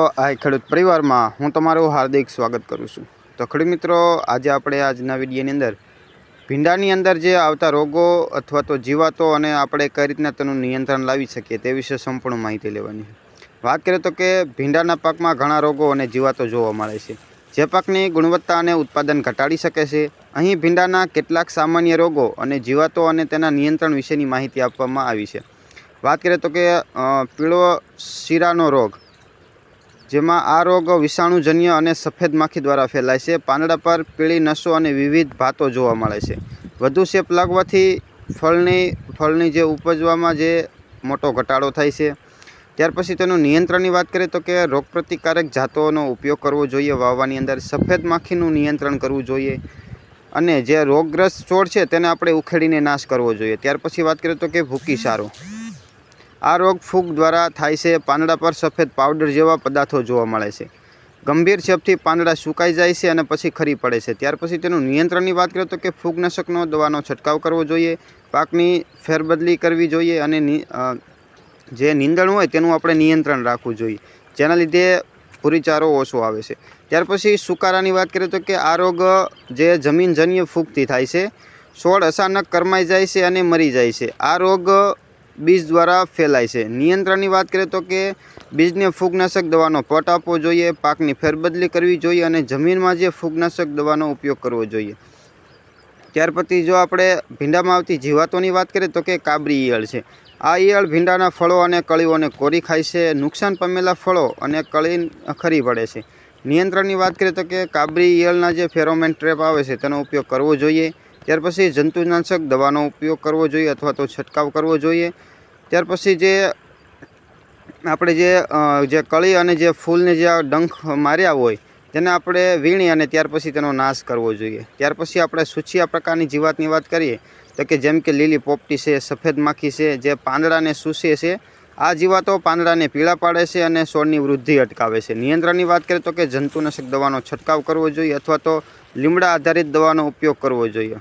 આ ખેડૂત પરિવારમાં હું તમારું હાર્દિક સ્વાગત કરું છું. તો ખેડૂત મિત્રો, આજે આપણે આજના વિડીયોની અંદર ભીંડાની અંદર જે આવતા રોગો અથવા તો જીવાતો અને આપણે કઈ રીતના તેનું નિયંત્રણ લાવી શકીએ તે વિશે સંપૂર્ણ માહિતી લેવાની વાત કરીએ તો કે ભીંડાના પાકમાં ઘણા રોગો અને જીવાતો જોવા મળે છે. જે પાકની ગુણવત્તા અને ઉત્પાદન ઘટાડી શકે છે. અહીં ભીંડાના કેટલાક સામાન્ય રોગો અને જીવાતો અને તેના નિયંત્રણ વિશેની માહિતી આપવામાં આવી છે. વાત કરીએ તો કે પીળો શીરાનો રોગ જેમાં આ રોગ વિષાણુજન્ય અને સફેદ માખી દ્વારા ફેલાય છે. પાંદડા પર પીળી નસો અને વિવિધ ભાતો જોવા મળે છે. વધુ શેપ લાગવાથી ફળની ફળની જે ઉપજવામાં જે મોટો ઘટાડો થાય છે. ત્યાર પછી તેનું નિયંત્રણની વાત કરીએ તો કે રોગપ્રતિકારક જાતોનો ઉપયોગ કરવો જોઈએ. વાવવાની અંદર સફેદ માખીનું નિયંત્રણ કરવું જોઈએ. અને જે રોગગ્રસ્ત છોડ છે તેને આપણે ઉખેડીને નાશ કરવો જોઈએ. ત્યાર પછી વાત કરીએ તો કે ભૂકી સારો. આ રોગ ફૂગ દ્વારા થાય છે. પાંદડા પર સફેદ પાવડર જેવા પદાર્થો જોવા મળે છે. ગંભીર ચેપથી પાંદડા સુકાઈ જાય છે અને પછી ખરી પડે છે. ત્યાર પછી તેનું નિયંત્રણની વાત કરીએ તો કે ફૂગનાશકનો દવાનો છંટકાવ કરવો જોઈએ, પાકની ફેરબદલી કરવી જોઈએ અને જે નીંદણ હોય તેનું આપણે નિયંત્રણ રાખવું જોઈએ. જેના લીધે ભૂરીચારો ઓછો આવે છે. ત્યાર પછી સુકારાની વાત કરીએ તો કે આ રોગ, જે જમીનજન્ય ફૂગથી થાય છે. છોડ અચાનક કરમાઈ જાય છે અને મરી જાય છે. આ રોગ બીજ દ્વારા ફેલાય છે. નિયંત્રણની વાત કરીએ તો કે બીજને ફૂગનાશક દવાનો પટ આપવો જોઈએ, પાકની ફેરબદલી કરવી જોઈએ અને જમીનમાં જે ફૂગનાશક દવાનો ઉપયોગ કરવો જોઈએ. ત્યાર પછી જો આપણે ભીંડામાં આવતી જીવાતોની વાત કરીએ તો કે કાબરી ઈયળ છે. આ ઈયળ ભીંડાના ફળો અને કળીઓને કોરી ખાય છે, નુકસાન પામેલા ફળો અને કળી ખરી પડે છે. નિયંત્રણની વાત કરીએ તો કે કાબરી ઈયળના જે ફેરોમેન ટ્રેપ આવે છે તેનો ઉપયોગ કરવો જોઈએ. ત્યાર પછી જંતુનાશક દવાનો ઉપયોગ કરવો જોઈએ અથવા તો છંટકાવ કરવો જોઈએ. ત્યાર પછી જે આપણે જે જે કળી અને જે ફૂલને જે ડંખ માર્યા હોય, તેને આપણે વીણી અને ત્યાર પછી તેનો નાશ કરવો જોઈએ. ત્યાર પછી આપણે સૂચિયા પ્રકારની જીવાતની વાત કરીએ, તો કે જેમ કે લીલી પોપટી છે, સફેદ માખી છે, જે પાંદડાને સૂસે છે, આ જીવાતો પાંદડાને પીળા પાડે છે અને છોડની વૃદ્ધિ અટકાવે છે. નિયંત્રણની વાત કરીએ તો કે જંતુનાશક દવાનો છંટકાવ કરવો જોઈએ અથવા તો લીમડા આધારિત દવાનો ઉપયોગ કરવો જોઈએ.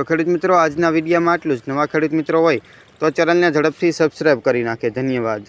તો ખેડૂત મિત્રો, આજના વિડીયોમાં આટલું જ. નવા ખેડૂત મિત્રો હોય તો ચેનલને ઝડપથી સબસ્ક્રાઈબ કરી નાખે. ધન્યવાદ.